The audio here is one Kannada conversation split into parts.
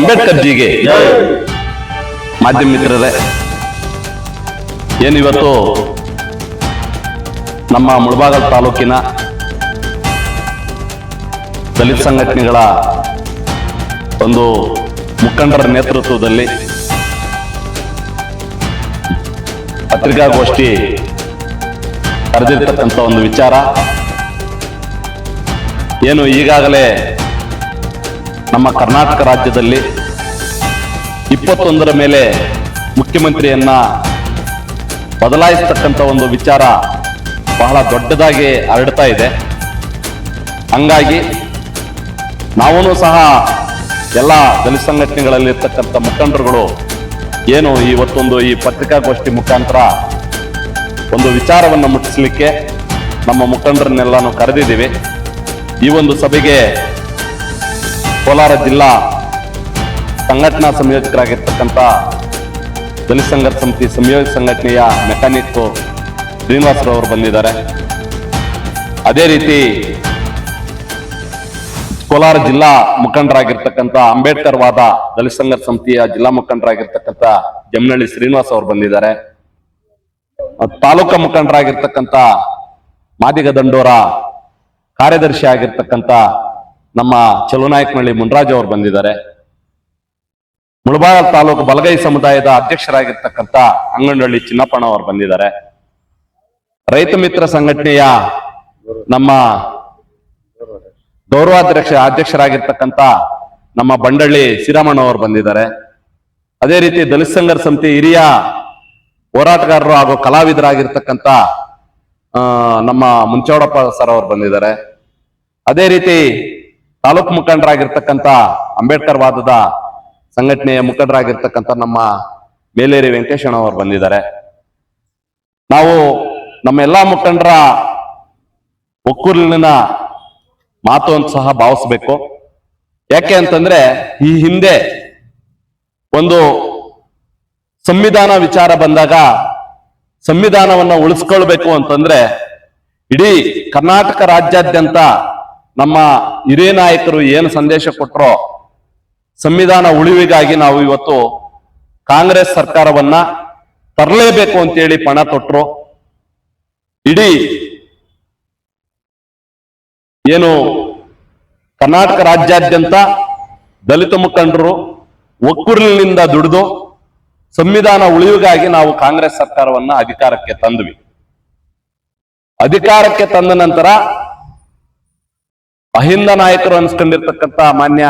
ಅಂಬೇಡ್ಕರ್ ಜಿಗೆ ಮಾಧ್ಯಮ ಮಿತ್ರರೇ, ಏನಿವತ್ತು ನಮ್ಮ ಮುಳಬಾಗಲ್ ತಾಲೂಕಿನ ದಲಿತ ಸಂಘಟನೆಗಳ ಒಂದು ಮುಖಂಡರ ನೇತೃತ್ವದಲ್ಲಿ ಪತ್ರಿಕಾಗೋಷ್ಠಿ ಕರೆದಿರ್ತಕ್ಕಂಥ ಒಂದು ವಿಚಾರ. ಏನು ಈಗಾಗಲೇ ನಮ್ಮ ಕರ್ನಾಟಕ ರಾಜ್ಯದಲ್ಲಿ ಇಪ್ಪತ್ತೊಂದರ ಮೇಲೆ ಮುಖ್ಯಮಂತ್ರಿಯನ್ನ ಬದಲಾಯಿಸ್ತಕ್ಕಂಥ ಒಂದು ವಿಚಾರ ಬಹಳ ದೊಡ್ಡದಾಗಿ ಹರಡ್ತಾ ಇದೆ. ಹಂಗಾಗಿ ನಾವೂ ಸಹ ಎಲ್ಲ ದಲಿತ ಸಂಘಟನೆಗಳಲ್ಲಿರ್ತಕ್ಕಂಥ ಮುಖಂಡರುಗಳು ಏನು ಇವತ್ತೊಂದು ಈ ಪತ್ರಿಕಾಗೋಷ್ಠಿ ಮುಖಾಂತರ ಒಂದು ವಿಚಾರವನ್ನು ಮುಟ್ಟಿಸ್ಲಿಕ್ಕೆ ನಮ್ಮ ಮುಖಂಡರನ್ನೆಲ್ಲ ನಾವು ಕರೆದಿದ್ದೀವಿ. ಈ ಒಂದು ಸಭೆಗೆ ಕೋಲಾರ ಜಿಲ್ಲಾ ಸಂಘಟನಾ ಸಂಯೋಜಕರಾಗಿರ್ತಕ್ಕಂಥ ದಲಿತ ಸಂಘರ್ ಸಮಿತಿ ಸಂಯೋಜಕ ಸಂಘಟನೆಯ ಮೆಕ್ಯಾನಿಕ್ ಶ್ರೀನಿವಾಸರವರು ಬಂದಿದ್ದಾರೆ. ಅದೇ ರೀತಿ ಕೋಲಾರ ಜಿಲ್ಲಾ ಮುಖಂಡರಾಗಿರ್ತಕ್ಕಂಥ ಅಂಬೇಡ್ಕರ್ ವಾದ ದಲಿತ ಸಂಘರ್ ಸಮಿತಿಯ ಜಿಲ್ಲಾ ಮುಖಂಡರಾಗಿರ್ತಕ್ಕಂಥ ಜಮನಹಳ್ಳಿ ಶ್ರೀನಿವಾಸ್ ಅವರು ಬಂದಿದ್ದಾರೆ. ತಾಲೂಕಾ ಮುಖಂಡರಾಗಿರ್ತಕ್ಕಂಥ ಮಾದಿಗ ದಂಡೋರ ಕಾರ್ಯದರ್ಶಿ ಆಗಿರ್ತಕ್ಕಂಥ ನಮ್ಮ ಚಲುನಾಯಕನಹಳ್ಳಿ ಮುನ್ರಾಜ್ ಅವರು ಬಂದಿದ್ದಾರೆ. ಮುಳಬಾಗ ತಾಲೂಕು ಬಲಗೈ ಸಮುದಾಯದ ಅಧ್ಯಕ್ಷರಾಗಿರ್ತಕ್ಕಂಥ ಅಂಗನಹಳ್ಳಿ ಚಿನ್ನಪ್ಪಣ್ಣ ಅವರು ಬಂದಿದ್ದಾರೆ. ರೈತ ಮಿತ್ರ ಸಂಘಟನೆಯ ನಮ್ಮ ಗೌರವಾಧ್ಯಕ್ಷ ಅಧ್ಯಕ್ಷರಾಗಿರ್ತಕ್ಕಂಥ ನಮ್ಮ ಬಂಡಳ್ಳಿ ಶ್ರೀರಾಮಣ್ಣ ಅವರು ಬಂದಿದ್ದಾರೆ. ಅದೇ ರೀತಿ ದಲಿತ ಸಂಘರ್ಷ ಸಮಿತಿ ಹಿರಿಯ ಹೋರಾಟಗಾರರು ಹಾಗೂ ಕಲಾವಿದರಾಗಿರ್ತಕ್ಕಂಥ ನಮ್ಮ ಮುಂಚೋಡಪ್ಪ ಸರ್ ಅವರು ಬಂದಿದ್ದಾರೆ. ಅದೇ ರೀತಿ ತಾಲೂಕು ಮುಖಂಡರಾಗಿರ್ತಕ್ಕಂಥ ಅಂಬೇಡ್ಕರ್ ವಾದದ ಸಂಘಟನೆಯ ಮುಖಂಡರಾಗಿರ್ತಕ್ಕಂಥ ನಮ್ಮ ಬೇಲೇರಿ ವೆಂಕಟೇಶಣ್ಣ ಅವರು ಬಂದಿದ್ದಾರೆ. ನಾವು ನಮ್ಮ ಎಲ್ಲಾ ಮುಖಂಡರ ಒಕ್ಕೂರಿನ ಮಾತು ಅಂತ ಸಹ ಭಾವಿಸ್ಬೇಕು. ಯಾಕೆ ಅಂತಂದ್ರೆ ಈ ಹಿಂದೆ ಒಂದು ಸಂವಿಧಾನ ವಿಚಾರ ಬಂದಾಗ ಸಂವಿಧಾನವನ್ನ ಉಳಿಸ್ಕೊಳ್ಬೇಕು ಅಂತಂದ್ರೆ ಇಡೀ ಕರ್ನಾಟಕ ರಾಜ್ಯಾದ್ಯಂತ ನಮ್ಮ ಹಿರಿಯ ನಾಯಕರು ಏನು ಸಂದೇಶ ಕೊಟ್ಟರೋ ಸಂವಿಧಾನ ಉಳಿವಿಗಾಗಿ ನಾವು ಇವತ್ತು ಕಾಂಗ್ರೆಸ್ ಸರ್ಕಾರವನ್ನ ತರಲೇಬೇಕು ಅಂತೇಳಿ ಪಣ ತೊಟ್ಟರು ಇಡೀ ಏನು ಕರ್ನಾಟಕ ರಾಜ್ಯಾದ್ಯಂತ ದಲಿತ ಮುಖಂಡರು ಒಕ್ಕೂರಿನಿಂದ ದುಡಿದು ಸಂವಿಧಾನ ಉಳಿವಿಗಾಗಿ ನಾವು ಕಾಂಗ್ರೆಸ್ ಸರ್ಕಾರವನ್ನ ಅಧಿಕಾರಕ್ಕೆ ತಂದ್ವಿ. ಅಧಿಕಾರಕ್ಕೆ ತಂದ ನಂತರ ಅಹಿಂದ ನಾಯಕರು ಅನ್ಸ್ಕೊಂಡಿರ್ತಕ್ಕಂಥ ಮಾನ್ಯ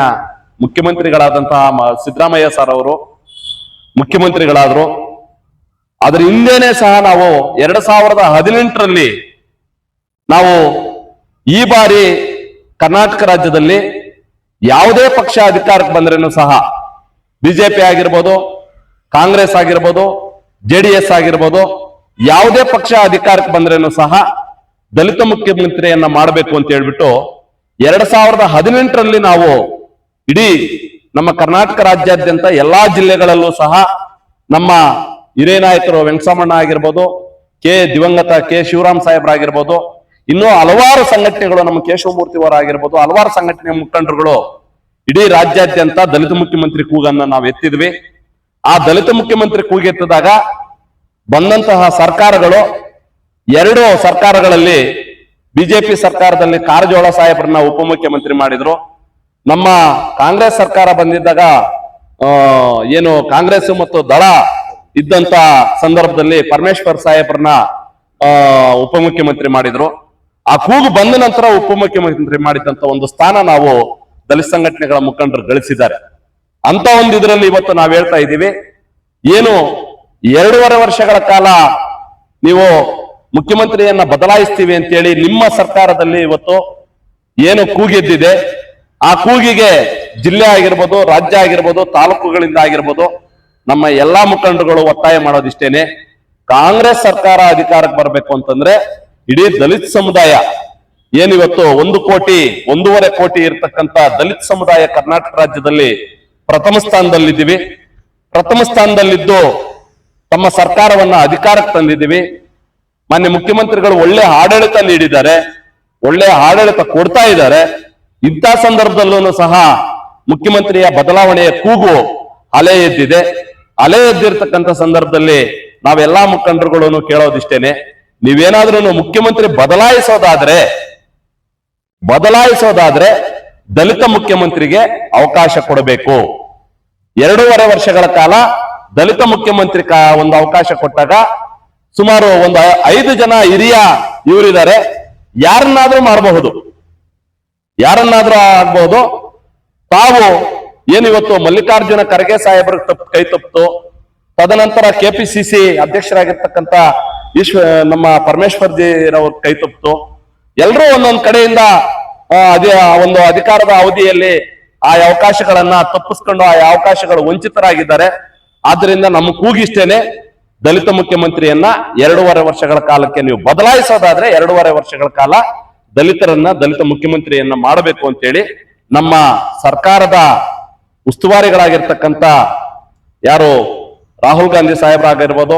ಮುಖ್ಯಮಂತ್ರಿಗಳಾದಂತಹ ಸಿದ್ದರಾಮಯ್ಯ ಸರ್ ಅವರು, ಮುಖ್ಯಮಂತ್ರಿಗಳಾದ್ರು. ಅದರ ಹಿಂದೆನೆ ಸಹ ನಾವು ಎರಡ್ ಸಾವಿರದ ಹದಿನೆಂಟರಲ್ಲಿ ನಾವು ಈ ಬಾರಿ ಕರ್ನಾಟಕ ರಾಜ್ಯದಲ್ಲಿ ಯಾವುದೇ ಪಕ್ಷ ಅಧಿಕಾರಕ್ಕೆ ಬಂದ್ರೇನು ಸಹ ಬಿಜೆಪಿ ಆಗಿರ್ಬೋದು, ಕಾಂಗ್ರೆಸ್ ಆಗಿರ್ಬೋದು ಜೆ ಡಿ ಎಸ್ ಆಗಿರ್ಬೋದು, ಯಾವುದೇ ಪಕ್ಷ ಅಧಿಕಾರಕ್ಕೆ ಬಂದ್ರೇನು ಸಹ ದಲಿತ ಮುಖ್ಯಮಂತ್ರಿಯನ್ನ ಮಾಡಬೇಕು ಅಂತ ಹೇಳ್ಬಿಟ್ಟು ಎರಡ್ ಸಾವಿರದ ಹದಿನೆಂಟರಲ್ಲಿ ನಾವು ಇಡೀ ನಮ್ಮ ಕರ್ನಾಟಕ ರಾಜ್ಯಾದ್ಯಂತ ಎಲ್ಲಾ ಜಿಲ್ಲೆಗಳಲ್ಲೂ ಸಹ ನಮ್ಮ ಹಿರಿಯ ನಾಯಕರು ವೆಂಕಟರಮಣ ಆಗಿರ್ಬೋದು, ಕೆ ದಿವಂಗತ, ಕೆ ಶಿವರಾಮ್ ಸಾಹೇಬ್ರಾಗಿರ್ಬೋದು ಇನ್ನೂ ಹಲವಾರು ಸಂಘಟನೆಗಳು ನಮ್ಮ ಕೇಶವಮೂರ್ತಿ ಅವರಾಗಿರ್ಬೋದು ಹಲವಾರು ಸಂಘಟನೆ ಮುಖಂಡರುಗಳು ಇಡೀ ರಾಜ್ಯಾದ್ಯಂತ ದಲಿತ ಮುಖ್ಯಮಂತ್ರಿ ಕೂಗನ್ನ ನಾವು ಎತ್ತಿದ್ವಿ. ಆ ದಲಿತ ಮುಖ್ಯಮಂತ್ರಿ ಕೂಗೆತ್ತಿದಾಗ ಬಂದಂತಹ ಸರ್ಕಾರಗಳು ಎರಡು ಸರ್ಕಾರಗಳಲ್ಲಿ ಬಿಜೆಪಿ ಸರ್ಕಾರದಲ್ಲಿ ಕಾರಜೋಳ ಸಾಹೇಬ್ರನ್ನ ಉಪಮುಖ್ಯಮಂತ್ರಿ ಮಾಡಿದ್ರು. ನಮ್ಮ ಕಾಂಗ್ರೆಸ್ ಸರ್ಕಾರ ಬಂದಿದ್ದಾಗ ಏನು ಕಾಂಗ್ರೆಸ್ ಮತ್ತು ದಳ ಇದ್ದಂತ ಸಂದರ್ಭದಲ್ಲಿ ಪರಮೇಶ್ವರ್ ಸಾಹೇಬ್ರನ್ನ ಉಪಮುಖ್ಯಮಂತ್ರಿ ಮಾಡಿದ್ರು. ಆ ಕೂಗು ಬಂದ ನಂತರ ಉಪಮುಖ್ಯಮಂತ್ರಿ ಮಾಡಿದಂತ ಒಂದು ಸ್ಥಾನ ನಾವು ದಲಿತ ಸಂಘಟನೆಗಳ ಮುಖಂಡರು ಗಳಿಸಿದ್ದಾರೆ. ಅಂತ ಒಂದು ಇದರಲ್ಲಿ ಇವತ್ತು ನಾವು ಹೇಳ್ತಾ ಇದ್ದೀವಿ. ಏನು, ಎರಡೂವರೆ ವರ್ಷಗಳ ಕಾಲ ನೀವು ಮುಖ್ಯಮಂತ್ರಿಯನ್ನ ಬದಲಾಯಿಸ್ತೀವಿ ಅಂತೇಳಿ ನಿಮ್ಮ ಸರ್ಕಾರದಲ್ಲಿ ಇವತ್ತು ಏನು ಕೂಗಿದ್ದಿದೆ? ಆ ಕೂಗಿಗೆ ಜಿಲ್ಲೆ ಆಗಿರ್ಬೋದು, ರಾಜ್ಯ ಆಗಿರ್ಬೋದು, ತಾಲೂಕುಗಳಿಂದ ಆಗಿರ್ಬೋದು ನಮ್ಮ ಎಲ್ಲಾ ಮುಖಂಡರುಗಳು ಒತ್ತಾಯ ಮಾಡೋದಿಷ್ಟೇನೆ. ಕಾಂಗ್ರೆಸ್ ಸರ್ಕಾರ ಅಧಿಕಾರಕ್ಕೆ ಬರಬೇಕು ಅಂತಂದ್ರೆ ಇಡೀ ದಲಿತ ಸಮುದಾಯ ಏನಿವತ್ತು ಒಂದು ಕೋಟಿ, ಒಂದೂವರೆ ಕೋಟಿ ಇರತಕ್ಕಂತ ದಲಿತ ಸಮುದಾಯ ಕರ್ನಾಟಕ ರಾಜ್ಯದಲ್ಲಿ ಪ್ರಥಮ ಸ್ಥಾನದಲ್ಲಿದ್ದೀವಿ. ಪ್ರಥಮ ಸ್ಥಾನದಲ್ಲಿದ್ದು ತಮ್ಮ ಸರ್ಕಾರವನ್ನ ಅಧಿಕಾರಕ್ಕೆ ತಂದಿದ್ದೀವಿ. ಮಾನ್ಯ ಮುಖ್ಯಮಂತ್ರಿಗಳು ಒಳ್ಳೆ ಆಡಳಿತ ನೀಡಿದ್ದಾರೆ, ಒಳ್ಳೆ ಆಡಳಿತ ಕೊಡ್ತಾ ಇದ್ದಾರೆ. ಇಂಥ ಸಂದರ್ಭದಲ್ಲೂ ಸಹ ಮುಖ್ಯಮಂತ್ರಿಯ ಬದಲಾವಣೆಯ ಕೂಗು ಅಲೆ ಎದ್ದಿದೆ. ಅಲೆ ಎದ್ದಿರ್ತಕ್ಕಂಥ ಸಂದರ್ಭದಲ್ಲಿ ನಾವೆಲ್ಲಾ ಮುಖಂಡರುಗಳನ್ನು ಕೇಳೋದಿಷ್ಟೇನೆ. ನೀವೇನಾದ್ರೂ ಮುಖ್ಯಮಂತ್ರಿ ಬದಲಾಯಿಸೋದಾದ್ರೆ ಬದಲಾಯಿಸೋದಾದ್ರೆ ದಲಿತ ಮುಖ್ಯಮಂತ್ರಿಗೆ ಅವಕಾಶ ಕೊಡಬೇಕು. ಎರಡೂವರೆ ವರ್ಷಗಳ ಕಾಲ ದಲಿತ ಮುಖ್ಯಮಂತ್ರಿ ಒಂದು ಅವಕಾಶ ಕೊಟ್ಟಾಗ ಸುಮಾರು ಒಂದು ಐದು ಜನ ಹಿರಿಯ ಇವರಿದ್ದಾರೆ. ಯಾರನ್ನಾದ್ರೂ ಮಾಡಬಹುದು ಯಾರನ್ನಾದ್ರೂ ಆಗ್ಬಹುದು ತಾವು ಏನಿವತ್ತು ಮಲ್ಲಿಕಾರ್ಜುನ ಖರ್ಗೆ ಸಾಹೇಬರ ತಪ್ಪು ಕೈ ತಪ್ಪಿತು ತದನಂತರ ಕೆಪಿಸಿಸಿ ಅಧ್ಯಕ್ಷರಾಗಿರ್ತಕ್ಕಂಥ ಈಶ್ವ ನಮ್ಮ ಪರಮೇಶ್ವರ್ ಜಿರವ್ರ ಕೈ ತಪ್ಪಿತು ಎಲ್ಲರೂ ಒಂದೊಂದು ಕಡೆಯಿಂದ ಅದೇ ಒಂದು ಅಧಿಕಾರದ ಅವಧಿಯಲ್ಲಿ ಆ ಅವಕಾಶಗಳನ್ನ ತಪ್ಪಿಸ್ಕೊಂಡು ಆ ಅವಕಾಶಗಳು ವಂಚಿತರಾಗಿದ್ದಾರೆ. ಆದ್ರಿಂದ ನಮ್ಮ ಕೂಗಿಷ್ಟೇನೆ. ದಲಿತ ಮುಖ್ಯಮಂತ್ರಿಯನ್ನ ಎರಡೂವರೆ ವರ್ಷಗಳ ಕಾಲಕ್ಕೆ ನೀವು ಬದಲಾಯಿಸೋದಾದ್ರೆ ಎರಡೂವರೆ ವರ್ಷಗಳ ಕಾಲ ದಲಿತರನ್ನ, ದಲಿತ ಮುಖ್ಯಮಂತ್ರಿಯನ್ನ ಮಾಡಬೇಕು ಅಂತೇಳಿ ನಮ್ಮ ಸರ್ಕಾರದ ಉಸ್ತುವಾರಿಗಳಾಗಿರ್ತಕ್ಕಂಥ ಯಾರು ರಾಹುಲ್ ಗಾಂಧಿ ಸಾಹೇಬ್ರಾಗಿರ್ಬೋದು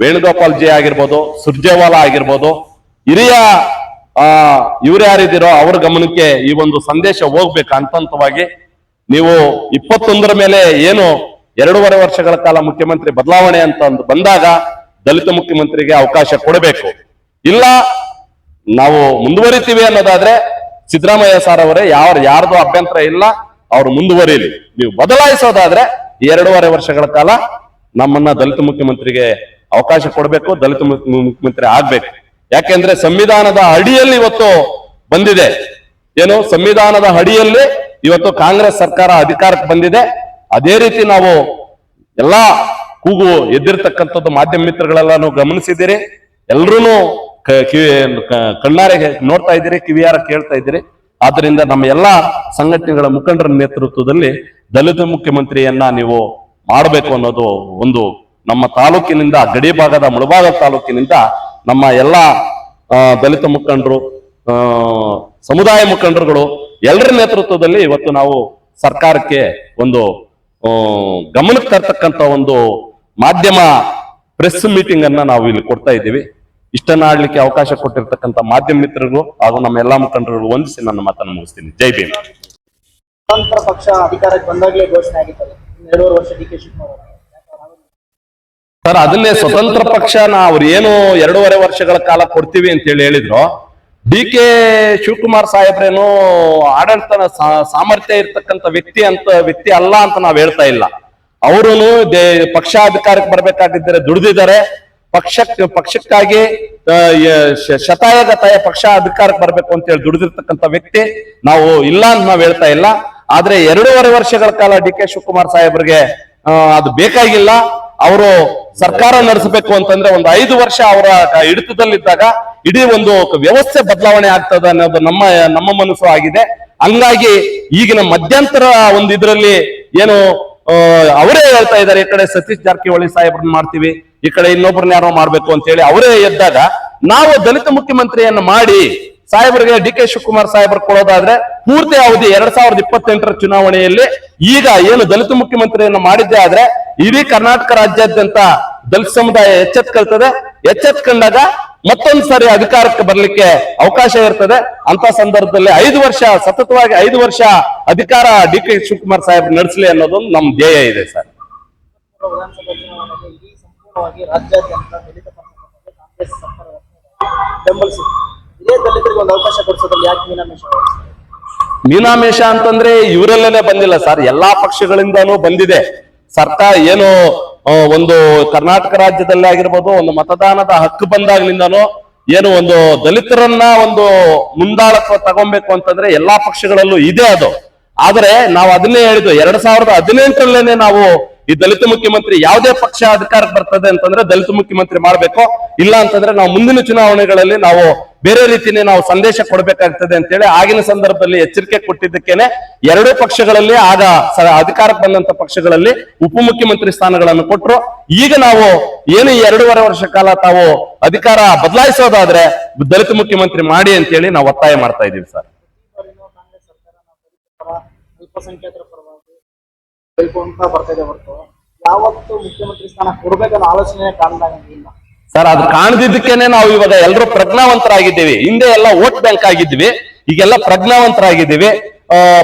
ವೇಣುಗೋಪಾಲ್ ಜಿ ಆಗಿರ್ಬೋದು, ಸುರ್ಜೇವಾಲಾ ಆಗಿರ್ಬೋದು, ಹಿರಿಯ, ಆ, ಇವ್ರು ಯಾರಿದ್ದೀರೋ ಅವ್ರ ಗಮನಕ್ಕೆ ಈ ಒಂದು ಸಂದೇಶ ಹೋಗ್ಬೇಕು ಹಂತ ಹಂತವಾಗಿ ನೀವು ಇಪ್ಪತ್ತೊಂದರ ಮೇಲೆ ಏನು ಎರಡೂವರೆ ವರ್ಷಗಳ ಕಾಲ ಮುಖ್ಯಮಂತ್ರಿ ಬದಲಾವಣೆ ಅಂತ ಒಂದು ಬಂದಾಗ ದಲಿತ ಮುಖ್ಯಮಂತ್ರಿಗೆ ಅವಕಾಶ ಕೊಡಬೇಕು. ಇಲ್ಲ, ನಾವು ಮುಂದುವರಿತೀವಿ ಅನ್ನೋದಾದ್ರೆ ಸಿದ್ದರಾಮಯ್ಯ ಸರ್ ಅವರೇ ಯಾರು, ಯಾರ್ದು ಅಭ್ಯಂತರ ಇಲ್ಲ, ಅವ್ರು ಮುಂದುವರಿಲಿ. ನೀವು ಬದಲಾಯಿಸೋದಾದ್ರೆ ಎರಡೂವರೆ ವರ್ಷಗಳ ಕಾಲ ನಮ್ಮನ್ನ ದಲಿತ ಮುಖ್ಯಮಂತ್ರಿಗೆ ಅವಕಾಶ ಕೊಡಬೇಕು, ದಲಿತ ಮುಖ್ಯ- ಮುಖ್ಯಮಂತ್ರಿ ಆಗ್ಬೇಕು. ಯಾಕೆಂದ್ರೆ ಸಂವಿಧಾನದ ಅಡಿಯಲ್ಲಿ ಇವತ್ತು ಬಂದಿದೆ. ಏನು? ಸಂವಿಧಾನದ ಅಡಿಯಲ್ಲಿ ಇವತ್ತು ಕಾಂಗ್ರೆಸ್ ಸರ್ಕಾರ ಅಧಿಕಾರಕ್ಕೆ ಬಂದಿದೆ. ಅದೇ ರೀತಿ ನಾವು ಎಲ್ಲ ಕೂಗು ಎದ್ದಿರ್ತಕ್ಕಂಥದ್ದು ಮಾಧ್ಯಮ ಮಿತ್ರಗಳೆಲ್ಲಾನು ಗಮನಿಸಿದ್ದೀರಿ. ಎಲ್ರೂ ಕಣ್ಣಾರೆ ನೋಡ್ತಾ ಇದ್ದೀರಿ, ಕಿವಿಯಾರ ಕೇಳ್ತಾ ಇದ್ದೀರಿ. ಆದ್ದರಿಂದ ನಮ್ಮ ಎಲ್ಲ ಸಂಘಟನೆಗಳ ಮುಖಂಡರ ನೇತೃತ್ವದಲ್ಲಿ ದಲಿತ ಮುಖ್ಯಮಂತ್ರಿಯನ್ನ ನೀವು ಮಾಡಬೇಕು ಅನ್ನೋದು ಒಂದು ನಮ್ಮ ತಾಲೂಕಿನಿಂದ, ಗಡಿ ಭಾಗದ ಮುಳಬಾಗ ತಾಲೂಕಿನಿಂದ ನಮ್ಮ ಎಲ್ಲ ದಲಿತ ಮುಖಂಡರು ಸಮುದಾಯ ಮುಖಂಡರುಗಳು ಎಲ್ಲರ ನೇತೃತ್ವದಲ್ಲಿ ಇವತ್ತು ನಾವು ಸರ್ಕಾರಕ್ಕೆ ಒಂದು ಗಮನಕ್ಕೆ ತರ್ತಕ್ಕಂತ ಒಂದು ಮಾಧ್ಯಮ ಪ್ರೆಸ್ ಮೀಟಿಂಗ್ ಅನ್ನ ನಾವು ಇಲ್ಲಿ ಕೊಡ್ತಾ ಇದ್ದೀವಿ. ಇಷ್ಟನ್ನ ಆಡ್ಲಿಕ್ಕೆ ಅವಕಾಶ ಕೊಟ್ಟಿರ್ತಕ್ಕಂಥ ಮಾಧ್ಯಮ ಮಿತ್ರರು ಹಾಗೂ ನಮ್ಮ ಎಲ್ಲಾ ಮುಖಂಡರು ವಂದಿಸಿ ನನ್ನ ಮಾತನ್ನು ಮುಗಿಸ್ತೀನಿ. ಜೈ ಭೀಮ್. ಸ್ವತಂತ್ರ ಪಕ್ಷ ಅಧಿಕಾರಕ್ಕೆ ಬಂದಾಗಲೇ ಘೋಷಣೆ ಆಗಿತ್ತಲ್ಲ. ಎರಡೂವರೆ ವರ್ಷ ಡಿ ಕೆ ಶಿವಕುಮಾರ್ ಸರ್ ಅದನ್ನೇ ಸ್ವತಂತ್ರ ಪಕ್ಷನ ಅವ್ರು ಏನು ಎರಡೂವರೆ ವರ್ಷಗಳ ಕಾಲ ಕೊಡ್ತೀವಿ ಅಂತ ಹೇಳಿ ಹೇಳಿದ್ರು. ಡಿ ಕೆ ಶಿವಕುಮಾರ್ ಸಾಹೇಬ್ರೇನು ಆಡಳಿತ ಸಾಮರ್ಥ್ಯ ಇರ್ತಕ್ಕಂಥ ವ್ಯಕ್ತಿ ಅಂತ, ವ್ಯಕ್ತಿ ಅಲ್ಲ ಅಂತ ನಾವ್ ಹೇಳ್ತಾ ಇಲ್ಲ. ಅವರು ಪಕ್ಷ ಅಧಿಕಾರಕ್ಕೆ ಬರ್ಬೇಕಾಗಿದ್ದರೆ ದುಡಿದಿದ್ದಾರೆ. ಪಕ್ಷಕ್ಕೆ ಪಕ್ಷಕ್ಕಾಗಿ ಶತಾಯಗತಾಯ ಪಕ್ಷ ಅಧಿಕಾರಕ್ಕೆ ಬರ್ಬೇಕು ಅಂತ ಹೇಳಿ ದುಡಿದಿರ್ತಕ್ಕಂಥ ವ್ಯಕ್ತಿ ನಾವು ಇಲ್ಲ ಅಂತ ನಾವ್ ಹೇಳ್ತಾ ಇಲ್ಲ. ಆದ್ರೆ ಎರಡೂವರೆ ವರ್ಷಗಳ ಕಾಲ ಡಿ ಕೆ ಶಿವಕುಮಾರ್ ಸಾಹೇಬ್ರಿಗೆ ಅದು ಬೇಕಾಗಿಲ್ಲ. ಅವರು ಸರ್ಕಾರ ನಡೆಸಬೇಕು ಅಂತಂದ್ರೆ ಒಂದು ಐದು ವರ್ಷ ಅವರ ಹಿಡಿತದಲ್ಲಿದ್ದಾಗ ಇಡೀ ಒಂದು ವ್ಯವಸ್ಥೆ ಬದಲಾವಣೆ ಆಗ್ತದೆ ಅನ್ನೋದು ನಮ್ಮ ನಮ್ಮ ಮನಸ್ಸು ಆಗಿದೆ. ಹಂಗಾಗಿ ಈಗಿನ ಮಧ್ಯಂತರ ಒಂದು ಇದರಲ್ಲಿ ಏನು ಅವರೇ ಹೇಳ್ತಾ ಇದ್ದಾರೆ, ಈ ಕಡೆ ಸತೀಶ್ ಜಾರಕಿಹೊಳಿ ಸಾಹೇಬ್ರನ್ನ ಮಾಡ್ತೀವಿ, ಈ ಕಡೆ ಇನ್ನೊಬ್ರನ್ನ ಯಾರೋ ಮಾಡ್ಬೇಕು ಅಂತ ಹೇಳಿ ಅವರೇ ಎದ್ದಾಗ ನಾವು ದಲಿತ ಮುಖ್ಯಮಂತ್ರಿಯನ್ನು ಮಾಡಿ ಸಾಹೇಬ್ರಿಗೆ ಡಿ ಕೆ ಶಿವಕುಮಾರ್ ಸಾಹೇಬ್ರ ಕೊಡೋದಾದ್ರೆ ಪೂರ್ತಿ ಅವಧಿ ಎರಡ್ ಸಾವಿರದ ಇಪ್ಪತ್ತೆಂಟರ ಚುನಾವಣೆಯಲ್ಲಿ ಈಗ ಏನು ದಲಿತ ಮುಖ್ಯಮಂತ್ರಿಯನ್ನು ಮಾಡಿದ್ದೆ ಆದ್ರೆ ಇಡೀ ಕರ್ನಾಟಕ ರಾಜ್ಯಾದ್ಯಂತ ದಲಿತ ಸಮುದಾಯ ಎಚ್ಚೆತ್ಕೊಳ್ತದೆ. ಎಚ್ಚೆತ್ಕೊಂಡಾಗ ಮತ್ತೊಂದು ಸಾರಿ ಅಧಿಕಾರಕ್ಕೆ ಬರ್ಲಿಕ್ಕೆ ಅವಕಾಶ ಇರ್ತದೆ. ಅಂತ ಸಂದರ್ಭದಲ್ಲಿ ಐದು ವರ್ಷ, ಸತತವಾಗಿ ಐದು ವರ್ಷ ಅಧಿಕಾರ ಡಿ ಕೆ ಶಿವಕುಮಾರ್ ಸಾಹೇಬ್ ನಡೆಸಲಿ ಅನ್ನೋದೊಂದು ನಮ್ ಧ್ಯೇಯ ಇದೆ ಸರ್. ಮೀನಾಮೇಶ ಅಂತಂದ್ರೆ ಇವರಲ್ಲೇ ಬಂದಿಲ್ಲ ಸರ್. ಎಲ್ಲಾ ಪಕ್ಷಗಳಿಂದನೂ ಬಂದಿದೆ. ಸರ್ಕಾರ ಏನು ಒಂದು ಕರ್ನಾಟಕ ರಾಜ್ಯದಲ್ಲಿ ಆಗಿರ್ಬೋದು, ಒಂದು ಮತದಾನದ ಹಕ್ಕು ಬಂದಾಗ್ಲಿಂದನೋ ಏನು ಒಂದು ದಲಿತರನ್ನ ಒಂದು ಮುಂದಾಳತ್ವ ತಗೊಬೇಕು ಅಂತಂದ್ರೆ ಎಲ್ಲಾ ಪಕ್ಷಗಳಲ್ಲೂ ಇದೆ ಅದು. ಆದ್ರೆ ನಾವು ಅದನ್ನೇ ಹೇಳಿದ್ವು ಎರಡ್ ಸಾವಿರದ ಹದಿನೆಂಟರಲ್ಲೇನೆ ನಾವು ಈ ದಲಿತ ಮುಖ್ಯಮಂತ್ರಿ ಯಾವುದೇ ಪಕ್ಷ ಅಧಿಕಾರಕ್ಕೆ ಬರ್ತದೆ ಅಂತಂದ್ರೆ ದಲಿತ ಮುಖ್ಯಮಂತ್ರಿ ಮಾಡ್ಬೇಕು. ಇಲ್ಲ ಅಂತಂದ್ರೆ ನಾವು ಮುಂದಿನ ಚುನಾವಣೆಗಳಲ್ಲಿ ನಾವು ಬೇರೆ ರೀತಿಯೇ ನಾವು ಸಂದೇಶ ಕೊಡಬೇಕಾಗ್ತದೆ ಅಂತೇಳಿ ಆಗಿನ ಸಂದರ್ಭದಲ್ಲಿ ಎಚ್ಚರಿಕೆ ಕೊಟ್ಟಿದ್ದಕ್ಕೇನೆ ಎರಡೂ ಪಕ್ಷಗಳಲ್ಲಿ ಆಗ ಅಧಿಕಾರಕ್ಕೆ ಬಂದಂತ ಪಕ್ಷಗಳಲ್ಲಿ ಉಪಮುಖ್ಯಮಂತ್ರಿ ಸ್ಥಾನಗಳನ್ನು ಕೊಟ್ಟರು ಈಗ ನಾವು ಏನು ಎರಡೂವರೆ ವರ್ಷ ಕಾಲ ತಾವು ಅಧಿಕಾರ ಬದಲಾಯಿಸೋದಾದ್ರೆ ದಲಿತ ಮುಖ್ಯಮಂತ್ರಿ ಮಾಡಿ ಅಂತೇಳಿ ನಾವು ಒತ್ತಾಯ ಮಾಡ್ತಾ ಇದ್ದೀವಿ ಸರ್. ಅಲ್ಪಸಂಖ್ಯಾತರ ಪರವಾಗಿ ಯಾವತ್ತು ಮುಖ್ಯಮಂತ್ರಿ ಸ್ಥಾನ ಕೊಡ್ಬೇಕನ್ನೋ ಆಲೋಚನೆ ಕಾಣ್ದಾಗ ಇಲ್ಲ ಸರ್, ಅದು ಕಾಣದಿದ್ದಕ್ಕೇನೆ ನಾವು ಇವಾಗ ಎಲ್ಲರೂ ಪ್ರಜ್ಞಾವಂತರಾಗಿದ್ದೀವಿ. ಹಿಂದೆ ಎಲ್ಲ ವೋಟ್ ಬ್ಯಾಂಕ್ ಆಗಿದ್ವಿ, ಈಗೆಲ್ಲ ಪ್ರಜ್ಞಾವಂತರಾಗಿದ್ದೀವಿ.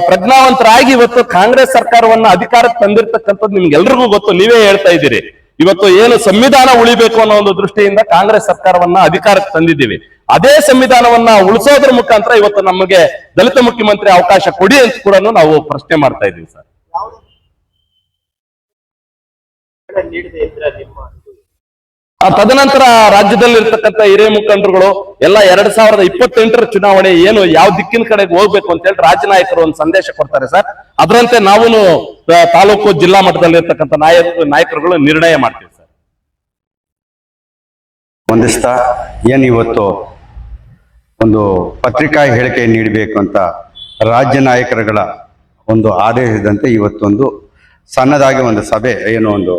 ಪ್ರಜ್ಞಾವಂತರಾಗಿ ಇವತ್ತು ಕಾಂಗ್ರೆಸ್ ಸರ್ಕಾರವನ್ನ ಅಧಿಕಾರಕ್ಕೆ ತಂದಿರ್ತಕ್ಕಂಥದ್ದು ನಿಮ್ಗೆಲ್ರಿಗೂ ಗೊತ್ತು, ನೀವೇ ಹೇಳ್ತಾ ಇದ್ದೀರಿ. ಇವತ್ತು ಏನು ಸಂವಿಧಾನ ಉಳಿಬೇಕು ಅನ್ನೋ ಒಂದು ದೃಷ್ಟಿಯಿಂದ ಕಾಂಗ್ರೆಸ್ ಸರ್ಕಾರವನ್ನ ಅಧಿಕಾರಕ್ಕೆ ತಂದಿದ್ದೀವಿ. ಅದೇ ಸಂವಿಧಾನವನ್ನ ಉಳಿಸೋದ್ರ ಮುಖಾಂತರ ಇವತ್ತು ನಮಗೆ ದಲಿತ ಮುಖ್ಯಮಂತ್ರಿ ಅವಕಾಶ ಕೊಡಿ ಅಂತ ಕೂಡ ನಾವು ಪ್ರಶ್ನೆ ಮಾಡ್ತಾ ಇದ್ದೀವಿ, ಸರ್ ಯಾವುದೇ ನೀಡದೆ ಇದ್ರೆ ನಿಮ್ಮ ಇದು ಆ ತದನಂತರ ರಾಜ್ಯದಲ್ಲಿ ಇರ್ತಕ್ಕಂಥ ಹಿರಿಯ ಮುಖಂಡರುಗಳು ಎಲ್ಲ ಎರಡ್ ಸಾವಿರದ ಇಪ್ಪತ್ತೆಂಟರ ಚುನಾವಣೆ ಏನು ಯಾವ ದಿಕ್ಕಿನ ಕಡೆಗೆ ಹೋಗ್ಬೇಕು ಅಂತ ಹೇಳಿ ರಾಜ್ಯ ನಾಯಕರು ಒಂದು ಸಂದೇಶ ಕೊಡ್ತಾರೆ ಸರ್. ಅದರಂತೆ ನಾವು ತಾಲೂಕು ಜಿಲ್ಲಾ ಮಟ್ಟದಲ್ಲಿ ಇರ್ತಕ್ಕಂಥ ನಾಯಕ, ನಾಯಕರುಗಳು ನಿರ್ಣಯ ಮಾಡ್ತೀವಿ ಸರ್. ಒಂದಿಷ್ಟ ಏನ್ ಇವತ್ತು ಒಂದು ಪತ್ರಿಕಾ ಹೇಳಿಕೆ ನೀಡಬೇಕು ಅಂತ ರಾಜ್ಯ ನಾಯಕರುಗಳ ಒಂದು ಆದೇಶದಂತೆ ಇವತ್ತೊಂದು ಸಣ್ಣದಾಗಿ ಒಂದು ಸಭೆ, ಏನೋ ಒಂದು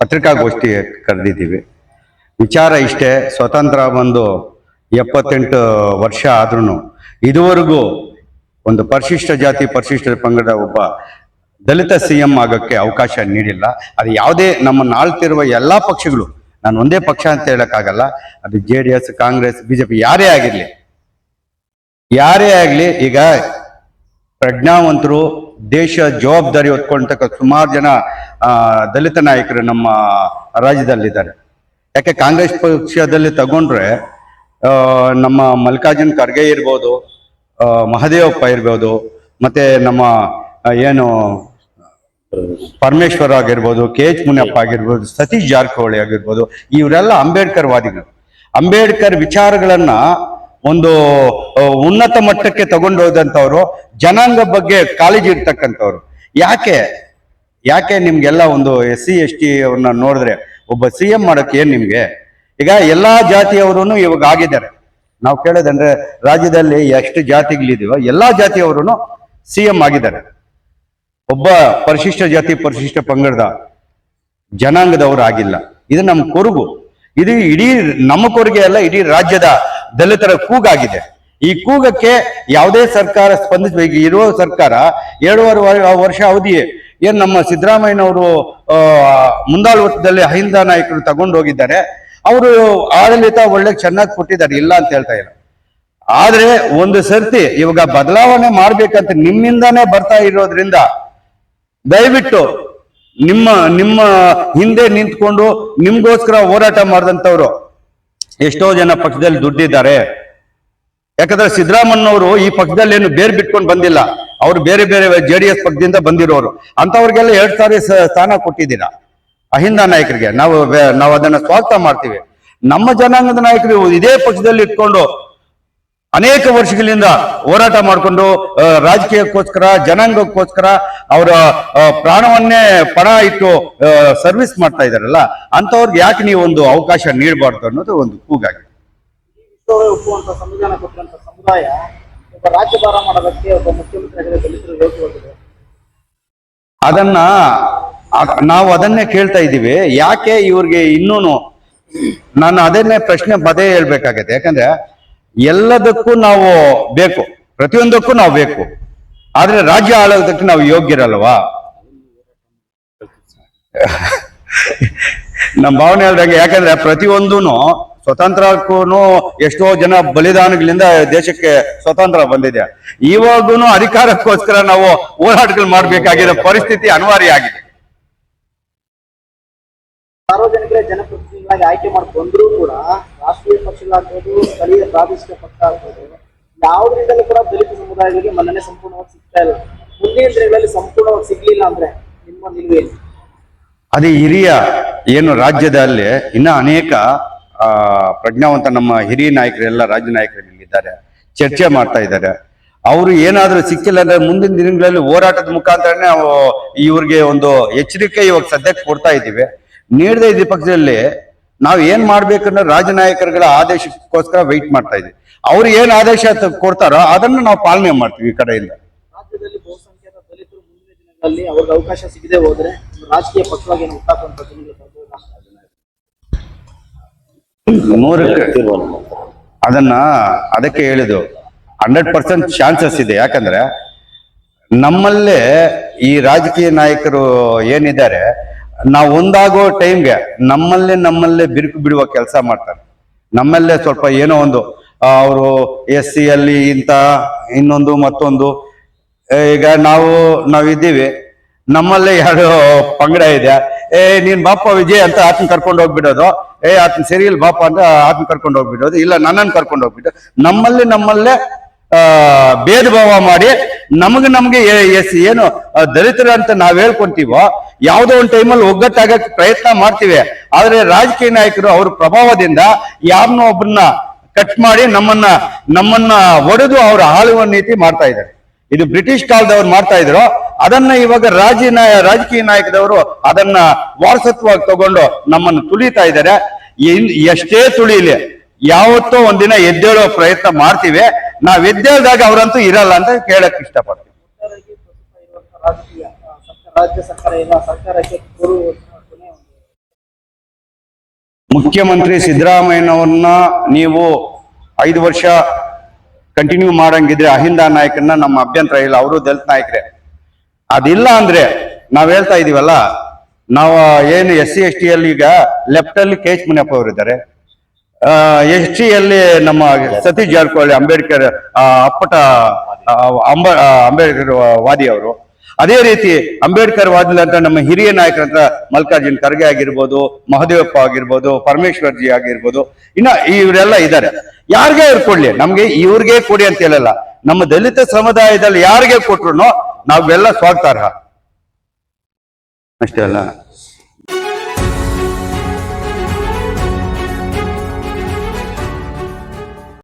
ಪತ್ರಿಕಾಗೋಷ್ಠಿ ಕರೆದಿದ್ದೀವಿ. ವಿಚಾರ ಇಷ್ಟೇ, ಸ್ವತಂತ್ರ ಒಂದು ಎಪ್ಪತ್ತೆಂಟು ವರ್ಷ ಆದ್ರೂ ಇದುವರೆಗೂ ಒಂದು ಪರಿಶಿಷ್ಟ ಜಾತಿ, ಪರಿಶಿಷ್ಟ ಪಂಗಡ ಒಬ್ಬ ದಲಿತ ಸಿ ಎಂ ಆಗೋಕ್ಕೆ ಅವಕಾಶ ನೀಡಿಲ್ಲ. ಅದು ಯಾವುದೇ ನಮ್ಮನ್ನು ಆಳ್ತಿರುವ ಎಲ್ಲ ಪಕ್ಷಗಳು, ನಾನು ಒಂದೇ ಪಕ್ಷ ಅಂತ ಹೇಳೋಕ್ಕಾಗಲ್ಲ, ಅದು J D S, Congress BJP ಯಾರೇ ಆಗಿರಲಿ. ಯಾರೇ ಆಗಲಿ, ಈಗ ಪ್ರಜ್ಞಾವಂತರು ದೇಶ ಜವಾಬ್ದಾರಿ ಹೊತ್ಕೊಂಡಂತ ಸುಮಾರು ಜನ ದಲಿತ ನಾಯಕರು ನಮ್ಮ ರಾಜ್ಯದಲ್ಲಿದ್ದಾರೆ. ಯಾಕೆ ಕಾಂಗ್ರೆಸ್ ಪಕ್ಷದಲ್ಲಿ ತಗೊಂಡ್ರೆ ನಮ್ಮ ಮಲ್ಲಿಕಾರ್ಜುನ್ ಖರ್ಗೆ ಇರ್ಬೋದು ಮಹದೇವಪ್ಪ ಇರ್ಬೋದು, ಮತ್ತೆ ನಮ್ಮ ಏನು, ಪರಮೇಶ್ವರ್ ಆಗಿರ್ಬೋದು, ಕೆ ಎಚ್ ಮುನಿಯಪ್ಪ ಆಗಿರ್ಬೋದು, ಸತೀಶ್ ಜಾರಕಿಹೊಳಿ ಆಗಿರ್ಬೋದು, ಇವರೆಲ್ಲ ಅಂಬೇಡ್ಕರ್ ವಾದಿಗಳು. ಅಂಬೇಡ್ಕರ್ ವಿಚಾರಗಳನ್ನ ಒಂದು ಉನ್ನತ ಮಟ್ಟಕ್ಕೆ ತಗೊಂಡೋದಂಥವ್ರು ಜನಾಂಗ ಬಗ್ಗೆ ಕಾಳಜಿ ಇರ್ತಕ್ಕಂಥವ್ರು. ಯಾಕೆ ಯಾಕೆ ನಿಮ್ಗೆಲ್ಲ ಒಂದು ಎಸ್ ಸಿ, ಎಸ್ ಟಿ ಅವ್ರನ್ನ ನೋಡಿದ್ರೆ ಒಬ್ಬ ಸಿ ಎಂ ಮಾಡಕ್ಕೆ ಏನ್ ನಿಮ್ಗೆ? ಈಗ ಎಲ್ಲಾ ಜಾತಿಯವರು ಇವಾಗ ಆಗಿದ್ದಾರೆ. ನಾವು ಕೇಳೋದಂದ್ರೆ ರಾಜ್ಯದಲ್ಲಿ ಎಷ್ಟು ಜಾತಿಗಳಿದೆಯೋ ಎಲ್ಲಾ ಜಾತಿಯವರು ಸಿ ಎಂ ಆಗಿದ್ದಾರೆ. ಒಬ್ಬ ಪರಿಶಿಷ್ಟ ಜಾತಿ, ಪರಿಶಿಷ್ಟ ಪಂಗಡದ ಜನಾಂಗದವರು ಆಗಿಲ್ಲ. ಇದು ನಮ್ಮ ಕೊರಗು. ಇದು ಇಡೀ ನಮ್ಮ ಕೊರಗೆ ಅಲ್ಲ, ಇಡೀ ರಾಜ್ಯದ ದಲಿತರ ಕೂಗಾಗಿದೆ. ಈ ಕೂಗಕ್ಕೆ ಯಾವುದೇ ಸರ್ಕಾರ ಸ್ಪಂದಿಸಬೇಕು ಇರುವ ಸರ್ಕಾರ ವ- ವರ್ಷ ಅವಧಿ ಏನ್ ನಮ್ಮ ಸಿದ್ದರಾಮಯ್ಯನವರು ಮುಂದಾಳ್ವಟ್ಟದಲ್ಲಿ ಅಹಿಂದ ನಾಯಕರು ತಗೊಂಡು ಹೋಗಿದ್ದಾರೆ. ಅವರು ಆಡಳಿತ ಒಳ್ಳೆ ಚೆನ್ನಾಗಿ ಕೊಟ್ಟಿದ್ದಾರೆ, ಇಲ್ಲ ಅಂತ ಹೇಳ್ತಾ ಇಲ್ಲ. ಆದ್ರೆ ಒಂದು ಸರ್ತಿ ಇವಾಗ ಬದಲಾವಣೆ ಮಾಡ್ಬೇಕಂತ ನಿಮ್ಮಿಂದಾನೇ ಬರ್ತಾ ಇರೋದ್ರಿಂದ ದಯವಿಟ್ಟು ನಿಮ್ಮ ನಿಮ್ಮ ಹಿಂದೆ ನಿಂತ್ಕೊಂಡು ನಿಮ್ಗೋಸ್ಕರ ಹೋರಾಟ ಮಾಡಿದಂಥವ್ರು ಎಷ್ಟೋ ಜನ ಪಕ್ಷದಲ್ಲಿ ದುಡ್ಡಿದ್ದಾರೆ. ಯಾಕಂದ್ರೆ ಸಿದ್ದರಾಮಯ್ಯವರು ಈ ಪಕ್ಷದಲ್ಲಿ ಏನು ಬೇರ್ ಬಿಟ್ಕೊಂಡು ಬಂದಿಲ್ಲ. ಅವ್ರು ಬೇರೆ ಬೇರೆ ಜೆ ಡಿ ಎಸ್ ಪಕ್ಷದಿಂದ ಬಂದಿರೋರು. ಅಂತವ್ರಿಗೆಲ್ಲ ಎರಡ್ ಸಾರಿ ಸ್ಥಾನ ಕೊಟ್ಟಿದ್ದೀರಾ? ಅಹಿಂದ ನಾಯಕರಿಗೆ. ನಾವು ನಾವು ಅದನ್ನ ಸ್ವಾಗತ ಮಾಡ್ತೀವಿ. ನಮ್ಮ ಜನಾಂಗದ ನಾಯಕರು ಇದೇ ಪಕ್ಷದಲ್ಲಿ ಇಟ್ಕೊಂಡು ಅನೇಕ ವರ್ಷಗಳಿಂದ ಹೋರಾಟ ಮಾಡಿಕೊಂಡು ರಾಜಕೀಯಕ್ಕೋಸ್ಕರ, ಜನಾಂಗಕ್ಕೋಸ್ಕರ ಅವರ ಪ್ರಾಣವನ್ನೇ ಪಣ ಇಟ್ಟು ಸರ್ವಿಸ್ ಮಾಡ್ತಾ ಇದಾರಲ್ಲ ಅಂತವ್ರಿಗೆ ಯಾಕೆ ನೀವು ಒಂದು ಅವಕಾಶ ನೀಡಬಾರ್ದು ಅನ್ನೋದು ಒಂದು ಕೂಗಾಗಿದೆ. ರಾಜ್ಯಭಾರ ಮಾಡೋದಕ್ಕೆ ಒಬ್ಬ ಅದನ್ನ ನಾವು ಅದನ್ನೇ ಕೇಳ್ತಾ ಇದ್ದೀವಿ. ಯಾಕೆ ಇವ್ರಿಗೆ ಇನ್ನೂನು ನಾನು ಅದನ್ನೇ ಪ್ರಶ್ನೆ ಪದೇ ಹೇಳ್ಬೇಕಾಗತ್ತೆ. ಯಾಕಂದ್ರೆ ಎಲ್ಲದಕ್ಕೂ ನಾವು ಬೇಕು. ಪ್ರತಿಯೊಂದಕ್ಕೂ ನಾವು ಬೇಕು. ಆದ್ರೆ ರಾಜ್ಯ ಆಳೋದಕ್ಕೆ ನಾವು ಯೋಗ್ಯರಲ್ವಾ? ನಮ್ಮ ಭಾವನೆ ಹೇಳ್ದಂಗೆ ಯಾಕಂದ್ರೆ ಪ್ರತಿಯೊಂದೂ ಸ್ವತಂತ್ರಕ್ಕೂ ಎಷ್ಟೋ ಜನ ಬಲಿದಾನಗಳಿಂದ ದೇಶಕ್ಕೆ ಸ್ವತಂತ್ರ ಬಂದಿದೆ. ಇವಾಗೂ ಅಧಿಕಾರಕ್ಕೋಸ್ಕರ ನಾವು ಹೋರಾಟಗಳು ಮಾಡ್ಬೇಕಾಗಿರೋ ಪರಿಸ್ಥಿತಿ ಅನಿವಾರ್ಯ ಆಗಿದೆ ಸಾರ್ವಜನಿಕರೇ ಜನಪ್ರತಿನಿಧಿಗಳಾಗಿ ಆಯ್ಕೆ ಮಾಡಿ ಬಂದರೂ ಕೂಡ ರಾಷ್ಟ್ರೀಯ ಪಕ್ಷಗಳಾಗ್ಬೋದು ಸ್ಥಳೀಯ ಪ್ರಾದೇಶಿಕ ಪಕ್ಷ ಆಗ್ಬೋದು ಯಾವುದರಿಂದಲೂ ಕೂಡ ದಲಿತ ಸಮುದಾಯಗಳಿಗೆ ಮನ್ನಣೆ ಸಂಪೂರ್ಣವಾಗಿ ಸಿಗ್ತಾ ಇಲ್ಲ. ಮುಂದಿನ ದಿನಗಳಲ್ಲಿ ಸಂಪೂರ್ಣವಾಗಿ ಸಿಗ್ಲಿಲ್ಲ ಅಂದ್ರೆ ನಿಮ್ಮ ನಿಲುವೇನು ಅದೇ ಹಿರಿಯ ಏನು ರಾಜ್ಯದಲ್ಲಿ ಇನ್ನ ಅನೇಕ ಆ, ಪ್ರಜ್ಞಾವಂತ ನಮ್ಮ ಹಿರಿಯ ನಾಯಕರೆಲ್ಲ ರಾಜ್ಯ ನಾಯಕರುಗಳಿದ್ದಾರೆ ಚರ್ಚೆ ಮಾಡ್ತಾ ಇದ್ದಾರೆ. ಅವರು ಏನಾದ್ರೂ ಸಿಕ್ಕಿಲ್ಲ ಅಂದ್ರೆ ಮುಂದಿನ ದಿನಗಳಲ್ಲಿ ಹೋರಾಟದ ಮುಖಾಂತರನೇ ನಾವು ಇವ್ರಿಗೆ ಒಂದು ಎಚ್ಚರಿಕೆ ಇವಾಗ ಸದ್ಯಕ್ಕೆ ಕೊಡ್ತಾ ಇದ್ದೀವಿ. ನೀಡದೆ ಇದ್ದ ಪಕ್ಷದಲ್ಲಿ ನಾವು ಏನ್ ಮಾಡ್ಬೇಕಂದ್ರೆ ರಾಜ್ಯ ನಾಯಕರುಗಳ ಆದೇಶಕ್ಕೋಸ್ಕರ ವೆಯ್ಟ್ ಮಾಡ್ತಾ ಇದ್ದೀವಿ. ಅವ್ರು ಏನ್ ಆದೇಶ ಕೊಡ್ತಾರೋ ಅದನ್ನು ನಾವು ಪಾಲನೆ ಮಾಡ್ತೀವಿ ಈ ಕಡೆಯಿಂದ. ರಾಜ್ಯದಲ್ಲಿ ಬಹುಸಂಖ್ಯಾತ ದಲಿತರು ಮುಂದಿನ ದಿನಗಳಲ್ಲಿ ಅವ್ರಿಗೆ ಅವಕಾಶ ಸಿಗದೆ ಹೋದ್ರೆ ರಾಜಕೀಯ ಪಕ್ಷವಾಗಿ? ನೂರಕ್ಕೆ. ಅದನ್ನ ಅದಕ್ಕೆ ಹೇಳಿದ್ದು. ಹಂಡ್ರೆಡ್ ಪರ್ಸೆಂಟ್ ಚಾನ್ಸಸ್ ಇದೆ. ಯಾಕಂದ್ರೆ ನಮ್ಮಲ್ಲೇ ಈ ರಾಜಕೀಯ ನಾಯಕರು ಏನಿದ್ದಾರೆ, ನಾವು ಒಂದಾಗೋ ಟೈಮ್ಗೆ ನಮ್ಮಲ್ಲೇ ನಮ್ಮಲ್ಲೇ ಬಿರುಕು ಬಿಡುವ ಕೆಲಸ ಮಾಡ್ತಾರೆ. ನಮ್ಮಲ್ಲೇ ಸ್ವಲ್ಪ ಏನೋ ಒಂದು ಅವರು ಎಸ್ ಸಿ ಅಲ್ಲಿ ಇಂತ, ಇನ್ನೊಂದು ಮತ್ತೊಂದು ಈಗ ನಾವು, ನಾವಿದ್ದೀವಿ. ನಮ್ಮಲ್ಲೇ ಯಾರು ಪಂಗಡ ಇದೆ. ಏ, ನೀನ್ ಬಾಪ ವಿಜಯ್ ಅಂತ ಆತನ ಕರ್ಕೊಂಡು ಹೋಗ್ಬಿಡೋದು. ಏ ಆತನ ಸೆರಿಯಲ್ಲಿ ಬಾಪ ಅಂತ ಆತನ ಕರ್ಕೊಂಡು ಹೋಗ್ಬಿಡೋದು ಇಲ್ಲ, ನನ್ನನ್ನು ಕರ್ಕೊಂಡು ಹೋಗ್ಬಿಟ್ಟು. ನಮ್ಮಲ್ಲಿ ನಮ್ಮಲ್ಲೇ, ಆ, ಭೇದ ಭಾವ ಮಾಡಿ ನಮಗೆ ನಮ್ಗೆ ಎಸ್, ಏನು ದಲಿತರ ಅಂತ ನಾವ್ ಹೇಳ್ಕೊಂತೀವೋ, ಯಾವುದೋ ಒಂದು ಟೈಮಲ್ಲಿ ಒಗ್ಗಟ್ಟಾಗಕ್ಕೆ ಪ್ರಯತ್ನ ಮಾಡ್ತೀವಿ. ಆದ್ರೆ ರಾಜಕೀಯ ನಾಯಕರು ಅವ್ರ ಪ್ರಭಾವದಿಂದ ಯಾರನ್ನೋ ಒಬ್ಬರನ್ನ ಕಟ್ ಮಾಡಿ ನಮ್ಮನ್ನ ನಮ್ಮನ್ನ ಒಡೆದು ಅವ್ರ ಆಳುವ ನೀತಿ ಮಾಡ್ತಾ ಇದ್ದಾರೆ. ಇದು ಬ್ರಿಟಿಷ್ ಕಾಲದವ್ರು ಮಾಡ್ತಾ ಇದ್ರು. ಅದನ್ನ ಇವಾಗ ನಾಯ, ರಾಜಕೀಯ ನಾಯಕದವರು ಅದನ್ನ ವಾರಸತ್ವವಾಗಿ ತಗೊಂಡು ನಮ್ಮನ್ನು ತುಳಿತಾ ಇದ್ದಾರೆ. ಎಷ್ಟೇ ತುಳಿಲಿ, ಯಾವತ್ತೋ ಒಂದಿನ ಎದ್ದೇಳೋ ಪ್ರಯತ್ನ ಮಾಡ್ತೀವಿ. ನಾವ್ ಎದ್ದೇಳ್ದಾಗ ಅವರಂತೂ ಇರಲ್ಲ ಅಂತ ಕೇಳಕ್ ಇಷ್ಟಪಡ್ತೀವಿ. ಮುಖ್ಯಮಂತ್ರಿ ಸಿದ್ದರಾಮಯ್ಯನವ್ರನ್ನ ನೀವು ಐದು ವರ್ಷ ಕಂಟಿನ್ಯೂ ಮಾಡಂಗಿದ್ರೆ ಅಹಿಂದ ನಾಯಕನ್ನ ನಮ್ಮ ಅಭ್ಯಂತರ ಇಲ್ಲ. ಅವರು ದಲಿತ ನಾಯಕರೇ. ಅದಿಲ್ಲ ಅಂದ್ರೆ ನಾವ್ ಹೇಳ್ತಾ ಇದೀವಲ್ಲ, ನಾವು ಏನು ಎಸ್ ಸಿ, ಎಸ್ ಟಿ ಅಲ್ಲಿ ಈಗ ಲೆಫ್ಟ್ ಅಲ್ಲಿ ಕೆ ಎಚ್ ಮುನಿಯಪ್ಪ ಅವರು ಇದ್ದಾರೆ. ಎಸ್ ಟಿ ಅಲ್ಲಿ ನಮ್ಮ ಸತೀಶ್ ಜಾರಕಿಹೊಳಿ, ಅಂಬೇಡ್ಕರ್ ಅಪ್ಪಟ ಅಂಬ ಅಂಬೇಡ್ಕರ್ ವಾದಿ ಅವರು. ಅದೇ ರೀತಿ ಅಂಬೇಡ್ಕರ್ ವಾದಿಲಂತ ನಮ್ಮ ಹಿರಿಯ ನಾಯಕರಂತ ಮಲ್ಲಿಕಾರ್ಜುನ್ ಖರ್ಗೆ ಆಗಿರ್ಬೋದು, ಮಹದೇವಪ್ಪ ಆಗಿರ್ಬೋದು ಪರಮೇಶ್ವರ್ ಜಿ ಆಗಿರ್ಬೋದು, ಇನ್ನ ಇವರೆಲ್ಲ ಇದ್ದಾರೆ. ಯಾರಿಗೆ ಇವ್ರು ಕೊಡ್ಲಿ? ನಮ್ಗೆ ಇವ್ರಿಗೆ ಕೊಡಿ ಅಂತ ಹೇಳಲ್ಲ. ನಮ್ಮ ದಲಿತ ಸಮುದಾಯದಲ್ಲಿ ಯಾರಿಗೆ ಕೊಟ್ರು ನಾವೆಲ್ಲ ಸ್ವಾಗತಾರ್ಹ ಅಷ್ಟೇ ಅಲ್ಲ?